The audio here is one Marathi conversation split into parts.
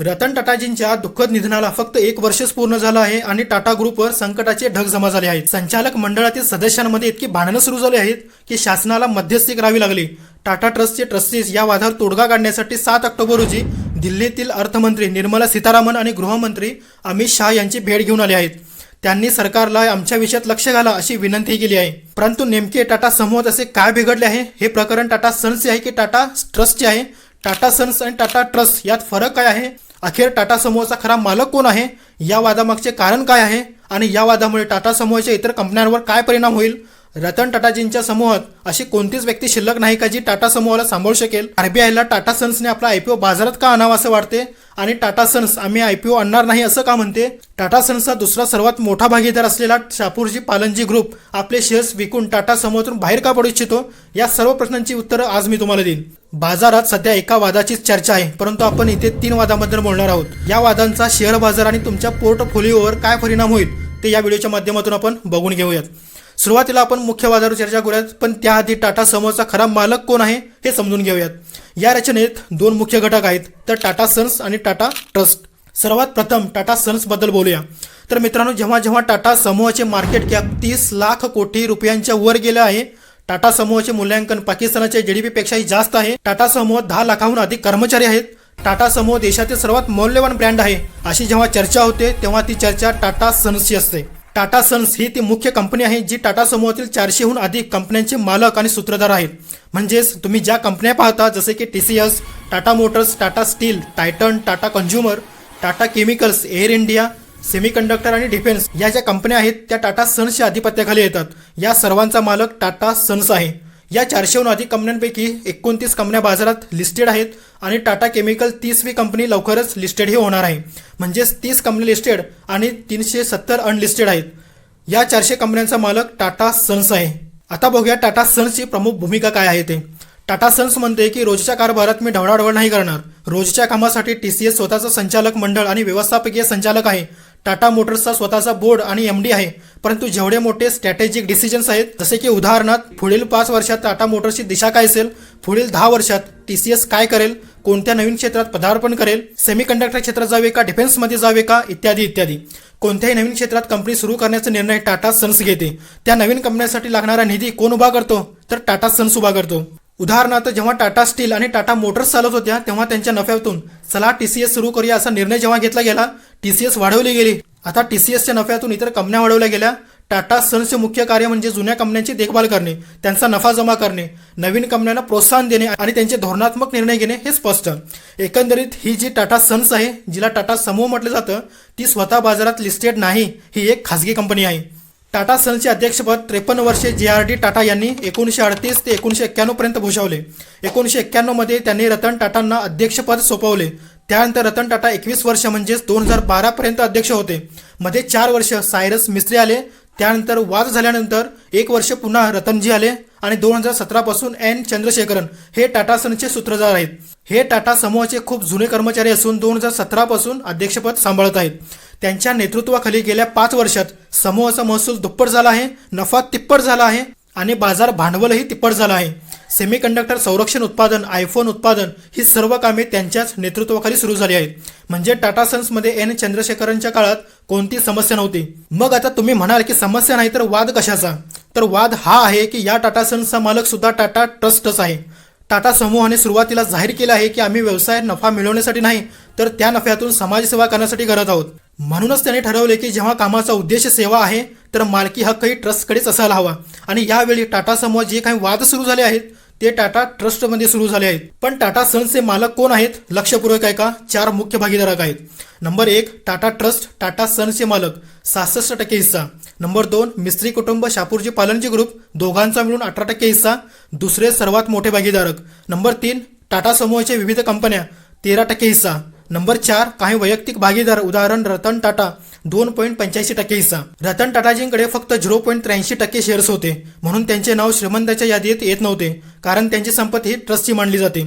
रतन टाटाजींच्या दुःखद निधनाला फक्त एक वर्षच पूर्ण झालं आहे आणि टाटा ग्रुपवर संकटाचे ढग जमा झाले आहेत. संचालक मंडळातील सदस्यांमध्ये इतकी भांडणं सुरू झाली आहेत की शासनाला मध्यस्थी करावी लागली. टाटा ट्रस्टचे ट्रस्टीज या वादावर तोडगा काढण्यासाठी सात ऑक्टोबर रोजी दिल्लीतील अर्थमंत्री निर्मला सीतारामन आणि गृहमंत्री अमित शहा यांची भेट घेऊन आले आहेत. त्यांनी सरकारला आमच्या विषयात लक्ष घाला अशी विनंती केली आहे. परंतु नेमके टाटा समूहात असे काय बिघडले आहे? हे प्रकरण टाटा सन्सचे आहे की टाटा ट्रस्टचे आहे? टाटा सन्स आणि टाटा ट्रस्ट यात फरक काय आहे? अखेर टाटा समूहाचा खरा मालक कोण आहे? या वादामागचे कारण काय आहे? आणि या वादामुळे टाटा समूहाच्या इतर कंपन्यांवर काय परिणाम होईल? रतन टाटाजींच्या समूहात अशी कोणतीच व्यक्ती शिल्लक नाही का जी टाटा समूहाला सांभाळू शकेल? आरबीआयला टाटा सन्सने आपला आयपीओ बाजारात का आणावा असं वाटते? आणि टाटा सन्स आम्ही आयपीओ आणणार नाही असं का म्हणते? टाटा सन्सचा दुसरा सर्वात मोठा भागीदार असलेला शापूरजी पालनजी ग्रुप. आपले शेअर्स विकून टाटा समूहातून बाहेर का पडू इच्छितो? या सर्व प्रश्नांची उत्तरं आज मी तुम्हाला देईन. बाजारात सध्या एका वादाचीच चर्चा आहे परंतु आपण इथे तीन वादाबद्दल बोलणार आहोत. या वादांचा शेअर बाजार आणि तुमच्या पोर्टफोलिओवर काय परिणाम होईल ते या व्हिडिओच्या माध्यमातून आपण बघून घेऊयात. सुरुवातीला आपण मुख्य वादावर चर्चा करूयात पण त्याआधी टाटा समूहाचा खरा मालक कोण आहे हे समजून घेऊयात. या रचनेत दोन मुख्य घटक आहेत तर टाटा सन्स आणि टाटा ट्रस्ट. सर्वात प्रथम टाटा सन्सबद्दल बोलूया. तर मित्रांनो जेव्हा जेव्हा टाटा समूहाचे मार्केट कॅप तीस लाख कोटी रुपयांच्या वर गेलं आहे टाटा समूहाचे मूल्यांकन पाकिस्तानाच्या जीडीपी पेक्षाही जास्त आहे. टाटा समूहात दहा लाखाहून अधिक कर्मचारी आहेत. टाटा समूह देशातील सर्वात मौल्यवान ब्रँड आहे. अशी जेव्हा चर्चा होते तेव्हा ती चर्चा टाटा सन्सची असते. टाटा सन्स ही ती मुख्य कंपनी आहे जी टाटा समूहातील चारशेहून अधिक कंपन्यांचे मालक आणि सूत्रधार आहेत. म्हणजेच तुम्ही ज्या कंपन्या पाहता जसे की T C S Tata motors Tata steel Titan Tata consumer Tata chemicals Air India semiconductor आणि डिफेन्स या ज्या कंपन्या आहेत त्या टाटा सन्सच्या अधिपत्याखाली येतात. या सर्वांचा मालक टाटा सन्स आहे. या चारशेहून अधिक कंपन्यांपैकी एकोणतीस कंपन्या बाजारात लिस्टेड आहेत आणि टाटा केमिकल तीसवी कंपनी लवकरच लिस्टेडही होणार आहे. म्हणजेच तीस कंपनी लिस्टेड आणि तीनशे सत्तर अनलिस्टेड आहेत. या चारशे कंपन्यांचा मालक टाटा सन्स आहे. आता बघूया टाटा सन्सची प्रमुख भूमिका काय आहे ते. टाटा सन्स म्हणते की रोजच्या कारभारात मी ढवळाढवळ नाही करणार. रोजच्या कामासाठी टी सी एस स्वतःचं संचालक मंडळ आणि व्यवस्थापकीय संचालक आहे. टाटा मोटर्सचा स्वतःचा बोर्ड आणि एम डी आहे. परंतु जेवढे मोठे स्ट्रॅटेजिक डिसिजन्स आहेत जसे की उदाहरणार्थ पुढील पाच वर्षात टाटा मोटर्सची दिशा काय असेल पुढील दहा वर्षात टी सी एस काय करेल कोणत्या नवीन क्षेत्रात पदार्पण करेल सेमीकंडक्टर क्षेत्रात जावे का डिफेन्समध्ये जावे का इत्यादी इत्यादी. कोणत्याही नवीन क्षेत्रात कंपनी सुरू करण्याचा निर्णय टाटा सन्स घेते. त्या नवीन कंपन्यांसाठी लागणारा निधी कोण उभा करतो? तर टाटा सन्स उभा करतो. उदाहरणार्थ जेव्हा टाटा स्टील आणि टाटा मोटर्स चालत होत्या तेव्हा त्यांच्या नफ्यातून चला टी सी एस सुरू करूया असा निर्णय जेव्हा घेतला गेला टी सी एस वाढवली गेली. आता टी सी एसच्या नफ्यातून इतर कंपन्या वाढवल्या गेल्या. टाटा सन्सचे मुख्य कार्य म्हणजे जुन्या कंपन्यांची देखभाल करणे त्यांचा नफा जमा करणे नवीन कंपन्यांना प्रोत्साहन देणे आणि त्यांचे धोरणात्मक निर्णय घेणे हे स्पष्ट. एकंदरीत ही जी टाटा सन्स आहे जिला टाटा समूह म्हटलं जातं ती स्वतः बाजारात लिस्टेड नाही ही एक खासगी कंपनी आहे. टाटा सन्सचे अध्यक्षपद त्रेपन्न वर्षे जे आर डी टाटा यांनी एकोणीसशे अडतीस ते एकोणीसशे एक्क्याण्णवपर्यंत भूषवले. एकोणीसशे एक्क्याण्णवमध्ये त्यांनी रतन टाटांना अध्यक्षपद सोपवले. त्यानंतर रतन टाटा एकवीस वर्ष म्हणजेच दोन हजार बारा पर्यंत अध्यक्ष होते. मध्ये चार वर्ष सायरस मिस्त्री आले. त्यानंतर वाद झाल्यानंतर एक वर्ष पुन्हा रतनजी आले आणि दोन हजार सतरा पासून एन चंद्रशेखरन हे टाटा सनचे सूत्रधार आहेत. हे टाटा समूहाचे खूप जुने कर्मचारी असून दोन हजार सतरा पासून अध्यक्षपद सांभाळत आहेत. त्यांच्या नेतृत्वाखाली गेल्या पाच वर्षात समूहाचा महसूल दुप्पट झाला आहे नफा तिप्पट झाला आहे आणि बाजार भांडवलही तिप्पट झाला आहे. सेमीकंडक्टर संरक्षण उत्पादन आयफोन उत्पादन ही सर्व कामे त्यांच्याच नेतृत्वाखाली सुरू झाली आहेत. म्हणजे टाटा सन्समध्ये एन चंद्रशेखरांच्या काळात कोणती समस्या नव्हती? मग आता तुम्ही म्हणाल की समस्या नाही तर वाद कशाचा? तर वाद हा आहे की या टाटा सन्सचा मालक सुद्धा टाटा ट्रस्टच आहे. टाटा समूहाने सुरुवातीला जाहीर केलं आहे की आम्ही व्यवसाय नफा मिळवण्यासाठी नाही तर त्या नफ्यातून समाजसेवा करण्यासाठी करत आहोत. म्हणूनच त्यांनी ठरवले की जेव्हा कामाचा उद्देश सेवा आहे तर मालकी हक्कही ट्रस्टकडेच असायला हवा. आणि यावेळी टाटा समूह जे काही वाद सुरू झाले आहेत ते टाटा ट्रस्टमध्ये सुरू झाले आहेत. पण टाटा सन्सचे मालक कोण आहेत? लक्षपूर्वक आहे का चार मुख्य भागीदारक आहेत. नंबर एक टाटा ट्रस्ट टाटा सन्सचे मालक. सहासष्ट टक्के हिस्सा. नंबर दोन मिस्त्री कुटुंब शापूरजी पालनजी ग्रुप दोघांचा मिळून अठरा टक्के हिस्सा. दुसरे सर्वात मोठे भागीदारक. नंबर तीन टाटा समूहाच्या विविध कंपन्या. तेरा टक्के हिस्सा. नंबर चार काही वैयक्तिक भागीदार उदाहरण रतन टाटा दोन पॉईंट पंच्याऐंशी टक्के हिस्सा. रतन टाटाजींकडे फक्त झिरो पॉईंट त्र्याऐंशी टक्के शेअर्स होते. म्हणून त्यांचे नाव श्रीमंताच्या यादीत येत नव्हते कारण त्यांची संपत्ती ट्रस्टची मानली जाते.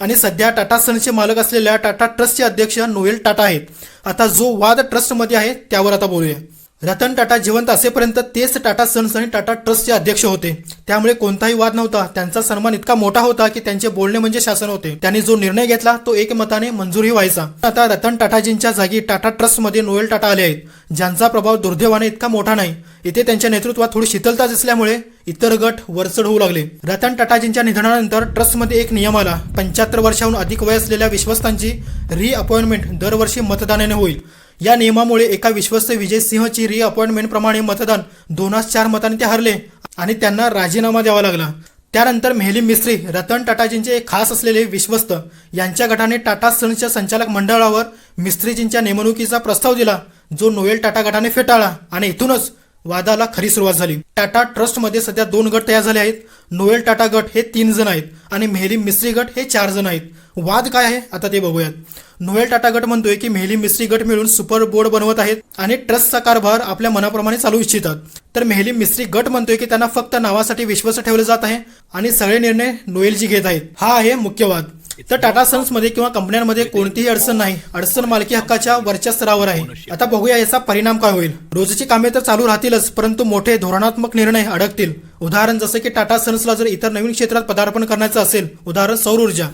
आणि सध्या टाटा सन्सचे मालक असलेल्या टाटा ट्रस्टचे अध्यक्ष नोएल टाटा आहेत. आता जो वाद ट्रस्टमध्ये आहे त्यावर आता बोलूया. रतन टाटा जिवंत असेपर्यंत तेच टाटा सन्स आणि टाटा ट्रस्टचे अध्यक्ष होते. त्यामुळे कोणताही वाद नव्हता. त्यांचा सन्मान इतका मोठा होता की त्यांचे बोलणे म्हणजे शासन होते. त्यांनी जो निर्णय घेतला तो एकमताने मंजूरही व्हायचा. आता रतन टाटाजींच्या जागी टाटा ट्रस्टमध्ये नोएल टाटा आले आहेत. ज्यांचा प्रभाव दुर्दैवाने इतका मोठा नाही. इथे त्यांच्या नेतृत्वात थोडी शीतलता दिसल्यामुळे इतर गट वरचढ होऊ लागले. रतन टाटाजींच्या निधनानंतर ट्रस्टमध्ये एक नियम आला. पंच्याहत्तर वर्षाहून अधिक वय असलेल्या विश्वस्तांची रिअपॉइंटमेंट दरवर्षी मतदानाने होईल. या नियमामुळे एका विश्वस्त विजय सिंहची री प्रमाणे मतदान दोनास चार मतांनी ते हरले आणि त्यांना राजीनामा द्यावा लागला. त्यानंतर मेहली मिस्त्री रतन टाटाजींचे एक खास असलेले विश्वस्त यांच्या गटाने टाटा सन्सच्या संचालक मंडळावर मिस्त्रीजींच्या नेमणुकीचा प्रस्ताव दिला जो नोएल टाटा गटाने फेटाळला आणि इथूनच वादाला खरी सुरुवात झाली. टाटा ट्रस्टमध्ये सध्या दोन गट तयार झाले आहेत. नोएल टाटा गट हे तीन जण आहेत आणि मेहली मिस्त्री गट हे चार जण आहेत. वाद काय आहे? आता ते बघूयात. नोएल टाटा गट म्हणतोय की मेहली मिस्त्री गट मिळून सुपर बोर्ड बनवत आहेत आणि ट्रस्टचा कारभार आपल्या मनाप्रमाणे चालू इच्छितात. तर मेहली मिस्त्री गट म्हणतोय की त्यांना फक्त नावासाठी विश्वास ठेवलं जात आहे आणि सगळे निर्णय नोएलजी घेत आहेत. हा आहे मुख्य वाद. तर टाटा सन्समध्ये किंवा कंपन्यांमध्ये कोणतीही अडचण नाही. अडचण मालकी हक्काच्या वरच्या स्तरावर आहे. आता बघूया याचा परिणाम काय होईल. रोजची कामे तर चालू राहतीलच परंतु मोठे धोरणात्मक निर्णय अडकतील. उदाहरण जसं की टाटा सन्सला जर इतर नवीन क्षेत्रात पदार्पण करायचं असेल उदाहरण सौर ऊर्जा.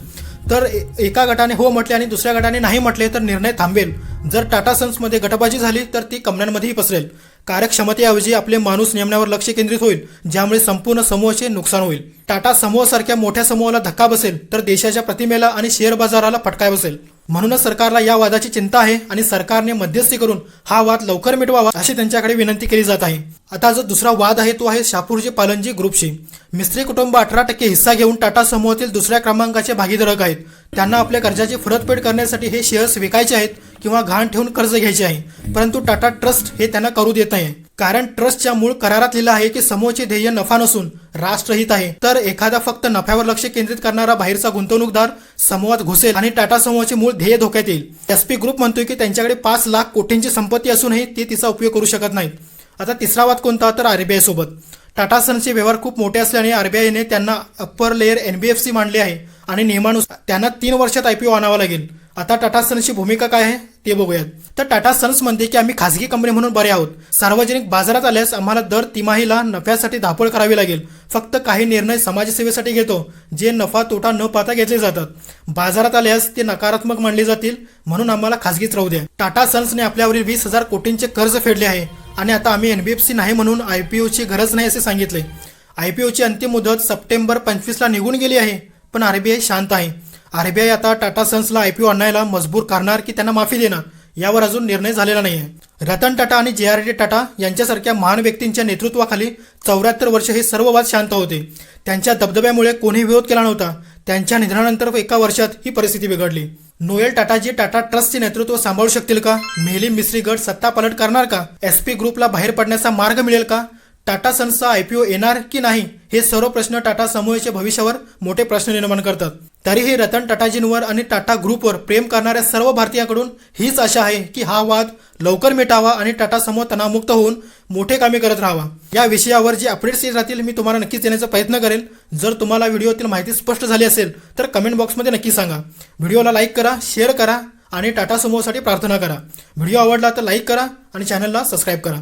तर एका गटाने हो म्हटले आणि दुसऱ्या गटाने नाही म्हटले तर निर्णय थांबेल. जर टाटा सन्समध्ये गटबाजी झाली तर ती कंपन्यांमध्येही पसरेल. कार्यक्षमतेऐवजी आपले माणूस नेमण्यावर लक्ष केंद्रित होईल ज्यामुळे संपूर्ण समूहाचे नुकसान होईल. टाटा समूहासारख्या मोठ्या समूहाला धक्का बसेल तर देशाच्या प्रतिमेला आणि शेअर बाजाराला फटका बसेल. म्हणूनच सरकारला या वादाची चिंता आहे आणि सरकारने मध्यस्थी करून हा वाद लवकर मिटवावा अशी त्यांच्याकडे विनंती केली जात आहे. आता जो दुसरा वाद आहे तो आहे शापूरजी पालनजी ग्रुपशी. मिस्त्री कुटुंब अठरा टक्के हिस्सा घेऊन टाटा समूहातील दुसऱ्या क्रमांकाचे भागीदारक आहेत. त्यांना आपल्या कर्जाची परतफेड करण्यासाठी हे शेअर्स विकायचे आहेत किंवा घाण ठेवून कर्ज घ्यायचे आहे. परंतु टाटा ट्रस्ट हे त्यांना करू देत नाही. कारण ट्रस्टच्या मूळ करारात लिहिलं आहे की समूहाचे ध्येय नफा नसून राष्ट्रहित आहे. तर एखादा फक्त नफ्यावर लक्ष केंद्रित करणारा बाहेरचा गुंतवणूकदार समूहात घुसेल आणि टाटा समूहाचे मूळ ध्येय धोक्यात येईल. एसपी ग्रुप म्हणतोय की त्यांच्याकडे पाच लाख कोटींची संपत्ती असूनही ते तिचा उपयोग करू शकत नाहीत. आता तिसरा वाद कोणता? तर आरबीआय सोबत. टाटा सनचे व्यवहार खूप मोठे असल्याने आरबीआयने त्यांना अप्पर लेअर एनबीएफसी मांडले आहे आणि नियमानुसार त्यांना तीन वर्षात आयपीओ आणावा लागेल. आता टाटा सन्सची भूमिका काय आहे ते बघूयात. तर टाटा सन्स म्हणते की आम्ही खासगी कंपनी म्हणून बरे आहोत. सार्वजनिक बाजारात आल्यास आम्हाला दर तिमाहीला नफ्यासाठी धापळ करावी लागेल. फक्त काही निर्णय समाजसेवेसाठी घेतो जे नफा तोटा न पाहता घेतले जातात. बाजारात आल्यास ते नकारात्मक मानले जातील म्हणून आम्हाला खासगीच राहू द्या. टाटा सन्सने आपल्यावरील वीस हजार कोटींचे कर्ज फेडले आहे आणि आता आम्ही एनबीएफसी नाही म्हणून आयपीओची गरज नाही असे सांगितले. आयपीओची अंतिम मुदत सप्टेंबर पंचवीसला निघून गेली आहे पण आरबीआय शांत आहे. आरबीआय आता टाटा सन्सला आयपीओ आणायला मजबूर करणार की त्यांना माफी देणार यावर अजून निर्णय झालेला नाही आहे रतन टाटा आणि जे आर डी टाटा यांच्यासारख्या महान व्यक्तींच्या नेतृत्वाखाली चौऱ्याहत्तर वर्ष हे सर्व वाद शांत होते. त्यांच्या दबदब्यामुळे कोणी विरोध केला नव्हता. त्यांच्या निधनानंतर एका वर्षात ही परिस्थिती बिघडली. नोएल टाटाजी टाटा ट्रस्टचे नेतृत्व सांभाळू शकतील का? मेहली मिस्त्री गट सत्ता पालट करणार का? एस पी ग्रुपला बाहेर पडण्याचा मार्ग मिळेल का? टाटा सन्सचा आयपीओ येणार की नाही? हे सर्व प्रश्न टाटा समूहाच्या भविष्यावर मोठे प्रश्न निर्माण करतात. तरीही रतन टाटाजींवर आणि टाटा ग्रुपवर प्रेम करणाऱ्या सर्व भारतीयांकडून हीच आशा आहे की हा वाद लवकर मिटावा आणि टाटा समूह तणावमुक्त होऊन मोठे कामे करत राहावा. या विषयावर जे अपडेट्स येत राहतील मी तुम्हाला नक्कीच देण्याचा प्रयत्न करेल. जर तुम्हाला व्हिडिओतील माहिती स्पष्ट झाली असेल तर कमेंट बॉक्समध्ये नक्की सांगा. व्हिडिओला लाईक करा शेअर करा आणि टाटा समूहासाठी प्रार्थना करा. व्हिडिओ आवडला तर लाईक करा आणि चॅनलला सबस्क्राईब करा.